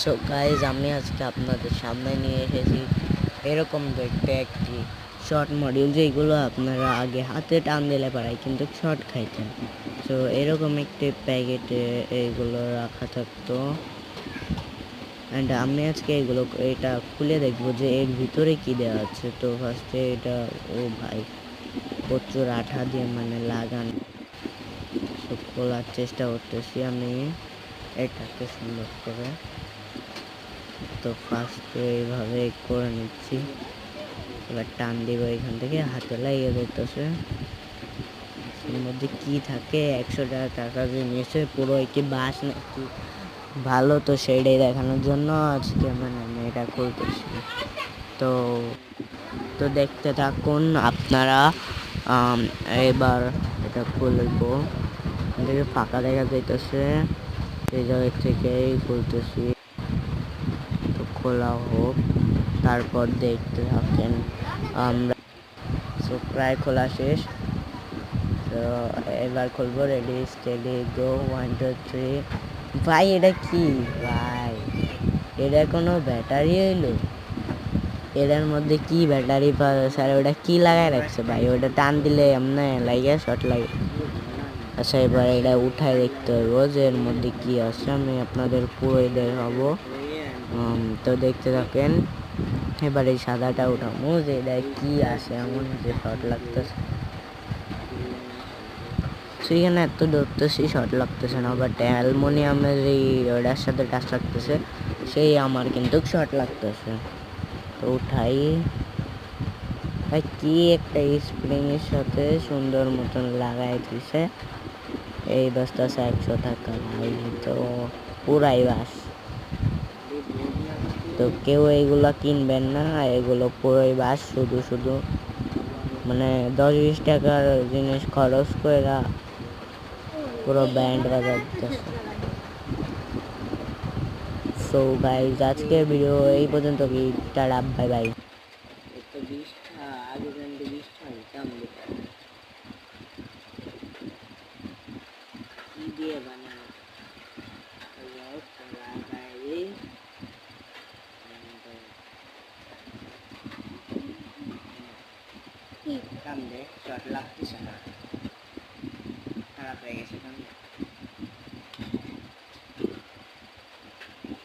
So guys আমি আজকে আপনাদের সামনে নিয়ে এসেছি এরকম দেখতে একটি শর্ট মডিউল যেগুলো আপনারা আগে হাতে টান দিলে পারাই কিন্তু শর্ট খাইতেন। তো এরকম একটি প্যাকেটে এইগুলো রাখা থাকতো। অ্যান্ড আমি আজকে এগুলো, এটা খুলে দেখব যে এর ভিতরে কি দেওয়া আছে। তো ফার্স্টে এটা, ও ভাই, প্রচুর আঠা দিয়ে মানে লাগান। খোলার চেষ্টা করতেছি আমি এটাকে সুন্দর করে। তো ফার্স্টে এইভাবে করে নিচ্ছি। এবার টান দিব এখান থেকে, হাতে লাগিয়ে দিতেছে এর মধ্যে কি থাকে? একশো টাকা টাকা জিনিসে পুরো একটি বাস নাকি? ভালো তো সেইটাই দেখানোর জন্য আজকে মানে আমি এটা খুলতেছি। তো তো দেখতে থাকুন আপনারা এবার এটা খুলবো। ফাঁকা দেখা যাইতেছে, এই জায়গা থেকেই খুলতেছি। খোলা হোক, তারপর দেখতে থাকেন আমরা। সো প্রায় খোলা শেষ। তো এবার খুলবো ready steady go one two three ভাই, এটা কি? ভাই, এটা কোনো ব্যাটারি হইল? এটার মধ্যে কি ব্যাটারি পাওয়া স্যার, ওটা কি লাগাই রাখছে ভাই? ওটা টান দিলে এমনি লাগে শর্ট লাগে। আচ্ছা এবার এটা উঠায় দেখতে হইব যে এর মধ্যে কি আছে, আমি আপনাদের পুরোই দেখাবো। তো দেখতে থাকেন, এবার সাদাটা উঠাবো যে এটা কি আসে এমন যে শর্ট লাগতেছে। সেখানে এত ধরতেছি শর্ট লাগতেছে না বাট অ্যালমোনিয়ামের এই ওটার সাথে টাচ লাগতেছে, সেই আমার কিন্তু শর্ট লাগতেছে। তো উঠাই। ভাই, কি একটা স্প্রিং এর সাথে সুন্দর মতন লাগাই দিছে। এই আছে একশো টাকা তো পুরাই বাস। তো কেউ এইগুলো কিনবেন না, এগুলো পুরোই বাস, শুধু শুধু মানে দশ বিশ টাকার জিনিস খরচ করে পুরো ব্যান্ড বাজাতেছে সো গাইজ আজকের ভিডিও এই পর্যন্ত কি? টাটা বাই বাই বিশটা কি দিয়ে কাম লাগতেছে না খারাপ হয়ে গেছে